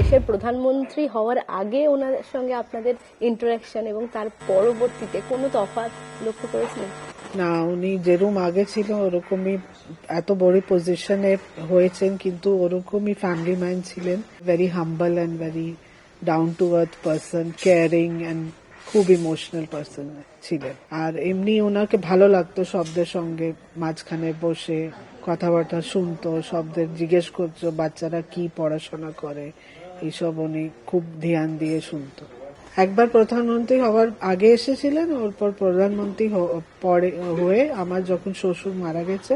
দেশের প্রধানমন্ত্রী হওয়ার আগে ওনার সঙ্গে আপনাদের ইন্টারাকশন এবং তার পরবর্তীতে কোনো তফাৎ লক্ষ্য করেছিলেন? না, উনি যেরকম আগে ছিল, ওরকমই এত বড় পজিশনে হয়েছেন, কিন্তু ওরকমই ফ্যামিলি ম্যান ছিলেন। Very humble and very down to earth person caring and খুব ইমোশনাল পার্সন ছিলেন। আর এমনি ওনাকে ভালো লাগতো শব্দের সঙ্গে, মাঝখানে বসে কথাবার্তা শুনতো, শব্দের জিজ্ঞেস করতো, বাচ্চারা কি পড়াশোনা করে এইসব উনি খুব ধ্যান দিয়ে শুনতো। একবার প্রধানমন্ত্রী হওয়ার আগে এসেছিলেন, ওরপর প্রধানমন্ত্রী পরে, হয়ে আমার যখন শ্বশুর মারা গেছে,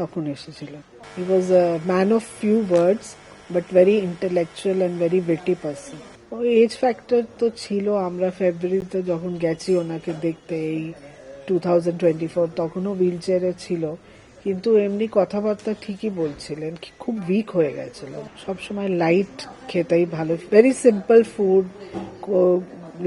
তখন এসেছিলেন। He was a man of few words but very intellectual and very witty person ওই এজ ফ্যাক্টর তো ছিল, আমরা ফেব্রুয়ারিতে যখন গেছি ওনাকে দেখতে, এই টু থাউজেন্ড টোয়েন্টি ফোর তখনও হুইল চেয়ারে ছিল। কিন্তু এমনি কথাবার্তা ঠিকই বলছিলেন খুব উইক হয়ে গেছিল। সবসময় লাইট খেতেই ভালো very simple food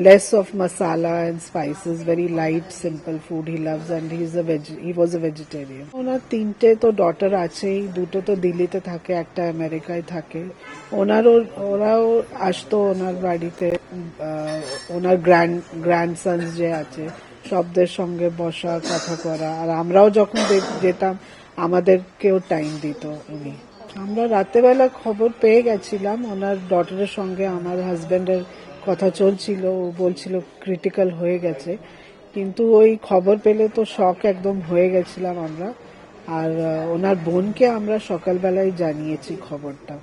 less of masala and spices very light simple food he loves and he is a he was a vegetarian ওনার তিনটে তো ডটার আছেই, দুটো তো দিল্লিতে থাকে, একটা আমেরিকায় থাকে। ওনারও, ওরাও আসতো ওনার বাড়িতে ওনার গ্র্যান্ড গ্র্যান্ডসন্স যে আছে, সবদের সঙ্গে বসা, কথা করা। আর আমরাও যখন যেতাম আমাদেরকেও টাইম দিত উনি। আমরা রাতেবেলা খবর পেয়ে গেছিলাম, ওনার ডটারের সঙ্গে আমার হাজব্যান্ডের কথা চলছিল, ও বলছিল ক্রিটিক্যাল হয়ে গেছে। কিন্তু ওই খবর পেলে তো শখ একদম হয়ে গেছিলাম আমরা। আর ওনার বোনকে আমরা সকালবেলায় জানিয়েছি খবরটা।